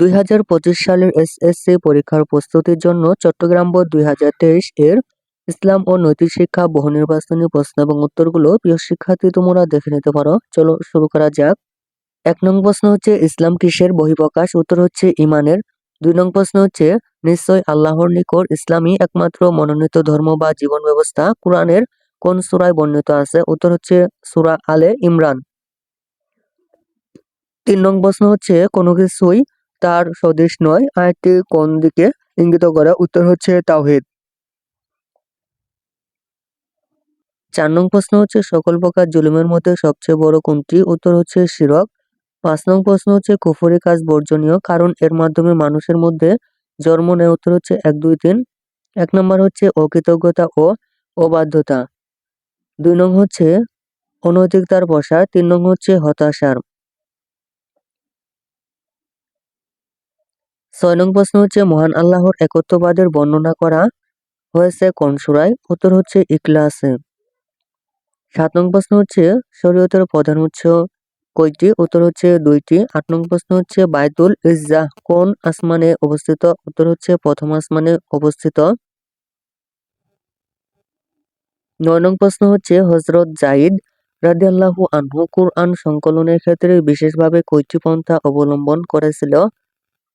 দুই হাজার পঁচিশ সালের এসএসসি পরীক্ষার প্রস্তুতির জন্য চট্টগ্রাম বোর্ড দুই হাজার তেইশ এর ইসলাম ও নৈতিক শিক্ষা বহু নির্বাচনী প্রশ্ন এবং উত্তরগুলো। প্রিয় শিক্ষার্থী, তোমরা দেখে নিতে পারো। চলো শুরু করা যাক। এক নং প্রশ্ন হচ্ছে, ইসলাম কিসের বহিঃপ্রকাশ? উত্তর হচ্ছে, ইমানের। দুই নং প্রশ্ন হচ্ছে, নিশ্চয় আল্লাহর নিকট ইসলামী একমাত্র মনোনীত ধর্ম বা জীবন ব্যবস্থা? কোরআনের কোন সূরায় বর্ণিত আছে? উত্তর হচ্ছে, সূরা আলে ইমরান। তিন নং প্রশ্ন হচ্ছে, কোনো কিছুই তার সদৃশ নয় আয়াতটি কোন দিকে ইঙ্গিত করে উত্তর হচ্ছে তাওহিদ। চার নং প্রশ্ন হচ্ছে, সকল প্রকার জুলুমের মধ্যে সবচেয়ে বড় কোনটি? উত্তর হচ্ছে শিরক। পাঁচ নং প্রশ্ন হচ্ছে, কুফরি কাজ বর্জনীয়, কারণ এর মাধ্যমে মানুষের মধ্যে জন্ম নেয়। উত্তর হচ্ছে এক, দুই, তিন। এক নম্বর হচ্ছে অকৃতজ্ঞতা ও অবাধ্যতা। দুই নং হচ্ছে অনৈতিকতার বসা তিন নং হচ্ছে হতাশার। ছয় নং প্রশ্ন হচ্ছে, মহান আল্লাহর একত্ববাদের বর্ণনা করা হয়েছে কোন সুরায়? উত্তর হচ্ছে ইকলাসে সাত নং প্রশ্ন হচ্ছে, শরীয়তের প্রধান উৎস কয়টি? উত্তর হচ্ছে দুইটি। আট নং প্রশ্ন হচ্ছে, বাইতুল ইজ্জাহ কোন আসমানে অবস্থিত? উত্তর হচ্ছে, প্রথম আসমানে অবস্থিত। নয় নং প্রশ্ন হচ্ছে হজরত জাইদ রাদিয়াল্লাহু আনহু কুরআন সংকলনের ক্ষেত্রে বিশেষভাবে কয়টি পন্থা অবলম্বন করেছিল?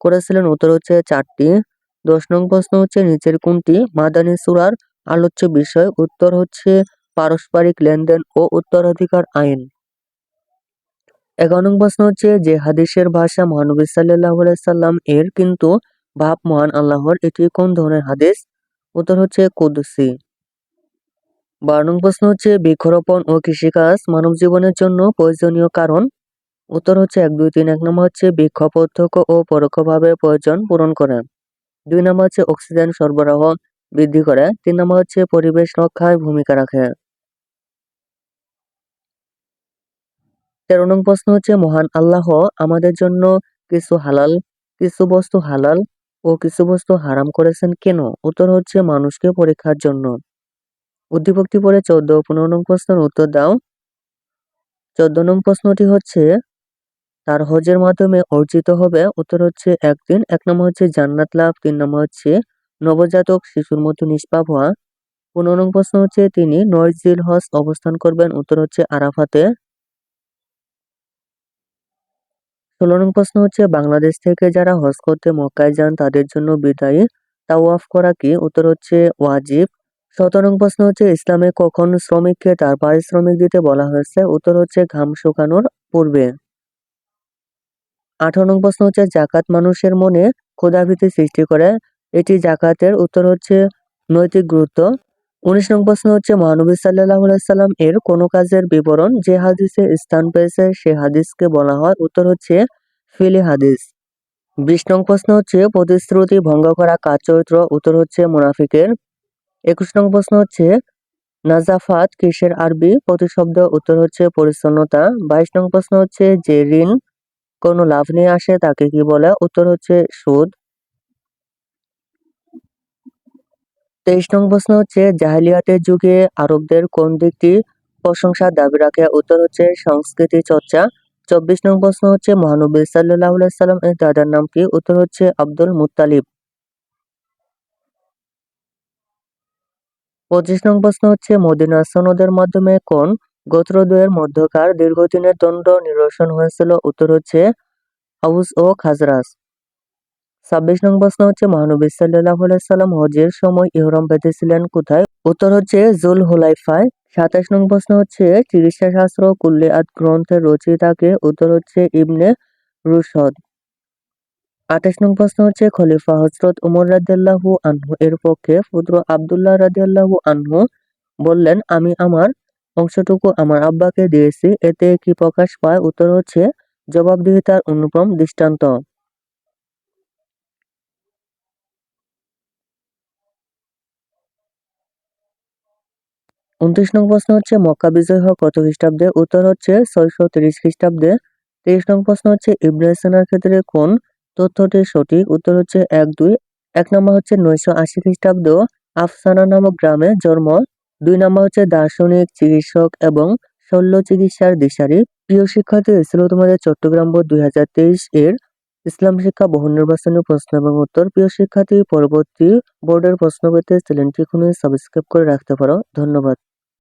করেছিলেন উত্তর হচ্ছে চারটি। দশ নং প্রশ্ন হচ্ছে নিচের কোনটি? মাদানী সুরার আলোচ্য বিষয়। উত্তর হচ্ছে পারস্পরিক লেনদেন ও উত্তরাধিকার আইন। এগারো নং প্রশ্ন হচ্ছে যে হাদিসের ভাষা মহানবী সাল্লাহ সাল্লাম এর কিন্তু ভাব মহান আল্লাহর। এটি কোন ধরনের হাদিস? উত্তর হচ্ছে কুদসি। বারো নং প্রশ্ন হচ্ছে বৃক্ষরোপণ ও কৃষিকাজ মানব জীবনের জন্য প্রয়োজনীয় কারণ? উত্তর হচ্ছে এক, দুই, তিন, এক নম্বর হচ্ছে বৃক্ষ প্রত্যক্ষ ও পরোক্ষভাবে প্রয়োজন পূরণ করে। দুই নম্বর হচ্ছে অক্সিজেন সরবরাহ বৃদ্ধি করে। তিন নম্বর হচ্ছে পরিবেশ রক্ষায় ভূমিকা রাখে। তেরো নং প্রশ্ন হচ্ছে, মহান আল্লাহ আমাদের জন্য কিছু হালাল, কিছু বস্তু হালাল ও কিছু বস্তু হারাম করেছেন কেন? উত্তর হচ্ছে, মানুষকে পরীক্ষার জন্য। উদ্দীপকটি পরে চোদ্দ পনেরো নং প্রশ্নের উত্তর দাও। চোদ্দ নং প্রশ্নটি হচ্ছে তার হজের মাধ্যমে অর্জিত হবে। উত্তর হচ্ছে একদিন এক নম্বর হচ্ছে জান্নাত লাভ, তিন নম্বর হচ্ছে নবজাতক শিশুর মতো নিষ্পাপ হওয়া। পনেরো নং প্রশ্ন হচ্ছে তিনি নয়জিল হজ অবস্থান করবেন। উত্তর হচ্ছে আরাফাতে। ষোলো নং প্রশ্ন হচ্ছে, বাংলাদেশ থেকে যারা হজ করতে মক্কায় যান, তাদের জন্য বিদায়ী তাওয়াফ করা কি? উত্তর হচ্ছে ওয়াজিব। সতেরো নং প্রশ্ন হচ্ছে, ইসলামে কখন শ্রমিককে তার পারিশ্রমিক দিতে বলা হয়েছে? উত্তর হচ্ছে ঘাম শুকানোর পূর্বে। আঠারো নং প্রশ্ন হচ্ছে, জাকাত মানুষের মনে ক্ষুধাভীতি সৃষ্টি করে। এটি জাকাতের উত্তর হচ্ছে নৈতিক গুরুত্ব। উনিশ নং প্রশ্ন হচ্ছে, মহানবী সাল্লাহ সাল্লাম এর কোন কাজের বিবরণ যে হাদিসে স্থান পেয়েছে, সে হাদিসকে বলা হয়। উত্তর হচ্ছে ফিলি হাদিস। বিশ নং প্রশ্ন হচ্ছে, প্রতিশ্রুতি ভঙ্গ করা কাজ চরিত্র? উত্তর হচ্ছে, মুনাফিকের। একুশ নং প্রশ্ন হচ্ছে, নাজাফাত কিসের আরবি প্রতিশব্দ? উত্তর হচ্ছে, পরিচ্ছন্নতা। বাইশ নং প্রশ্ন হচ্ছে, যে ঋণ কোনো লাভ নিয়ে আসে, তাকে কি বলে? উত্তর হচ্ছে সুদ। তেইশ নং প্রশ্ন হচ্ছে, জাহেলিয়াতের যুগে আরবদের কোন দিকটি প্রশংসার দাবি রাখে? উত্তর হচ্ছে সংস্কৃতি চর্চা। চব্বিশ নং প্রশ্ন হচ্ছে, মহানবী সাল্লাহ সাল্লাম এর দাদার নাম কি? উত্তর হচ্ছে আব্দুল মুতালিব পঁচিশ নং প্রশ্ন হচ্ছে মদিনা সনদের মাধ্যমে কোন গোত্রদ্বয়ের মধ্যকার দীর্ঘদিনের দণ্ড নিরসন হয়েছিল। উত্তর হচ্ছে আউস ও খাজরাস ছাব্বিশ নং প্রশ্ন হচ্ছে, মহানবী সাল্লাহ সাল্লাম হজের সময় ইহরম বেঁধেছিলেন কোথায়? উত্তর হচ্ছে জুল হুলাইফায় সাতাশ নং প্রশ্ন হচ্ছে চিকিৎসা শাস্ত্র কুল্লিয়াত গ্রন্থের রচয়িতাকে উত্তর হচ্ছে ইবনে রুশদ। আঠাশ নং প্রশ্ন হচ্ছে, খলিফা হজরত উমর রাদিয়াল্লাহু আনহু এর পক্ষে পুত্র আবদুল্লাহ রাদিয়াল্লাহু আনহু বললেন, আমি আমার অংশটুকু আমার আব্বাকে দিয়েছি। এতে কি প্রকাশ পায়? উত্তর হচ্ছে, জবাবদিহিতার অনুপম দৃষ্টান্ত। উনত্রিশ নং প্রশ্ন হচ্ছে, মক্কা বিজয় হওয়া কত খ্রিস্টাব্দে? উত্তর হচ্ছে, ছয়শো তিরিশ খ্রিস্টাব্দে। তেইশ নং প্রশ্ন হচ্ছে ইবনে সিনার ক্ষেত্রে কোন তথ্যটি সঠিক? উত্তর হচ্ছে, এক দুই। এক নম্বর হচ্ছে, নয়শো আশি খ্রিস্টাব্দ আফসানা নামক গ্রামে জন্ম দুই নম্বর হচ্ছে দার্শনিক, চিকিৎসক এবং শল্য চিকিৎসার দিশারি। প্রিয় শিক্ষার্থী ছিল তোমাদের চট্টগ্রাম বোর্ড দুই হাজার তেইশ এর ইসলাম শিক্ষা বহু নির্বাচনী প্রশ্ন এবং উত্তর। প্রিয় শিক্ষার্থী, পরবর্তী বোর্ডের প্রশ্ন পেতে চ্যানেলটি এখনই সাবস্ক্রাইব করে রাখতে পারো। ধন্যবাদ।